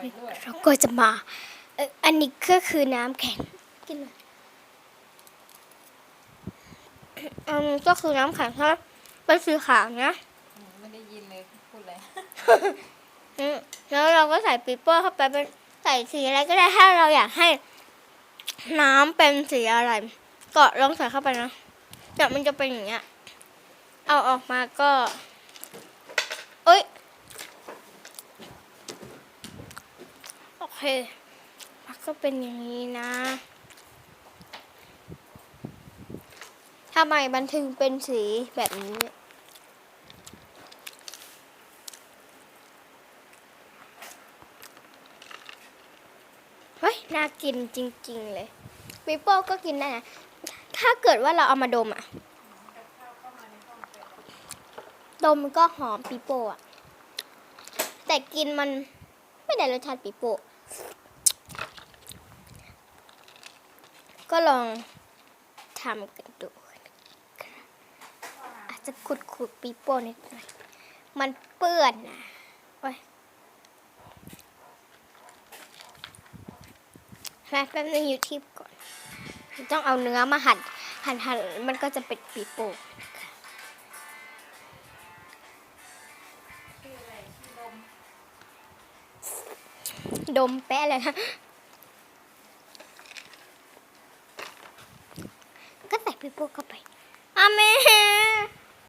ร่อยด้วยเราก็จะมาเอ่ออันนี้ก็คือน้ำแข็งกินเลยอันนี้ก็คือน้ำแข็งถ้าเป็นสีขาวนะอืมไม่ได้ยินเลยพูดเลยอืมแล้วเราก็ใส่ปีโป้เข้าไปเป็นใส่สีอะไรก็ได้ถ้าเราอยากให้น้ำเป็นสีอะไรก็ลองใส่เข้าไปนะเนี่ยมันจะเป็นอย่างเงี้ยเอาออกมาก็ เอ้ย โอ เคมันก็เป็นอย่างนี้นะทำไมมันถึงเป็นสีแบบนี้เนี่ยเฮ้ยน่ากินจริง ๆ เลยปิโป้ก็กินได้นะถ้าเกิดว่าเราเอามาดมอะดมมันก็หอมปิโป้อะแต่กินมันไม่ได้รสชาติปิโป้ ก็ลองทำกันดู อาจจะขุดขุดๆปิโป้นิดหน่อย มันเปื้อนนะโอ้ยแป๊บแป๊บนึงอยู่ที่ก่อน ต้องเอาเนื้อมาหั่นหั่นหั่นมันก็จะเป็นปีโป้ดมแปะเลยนะ ก็ใส่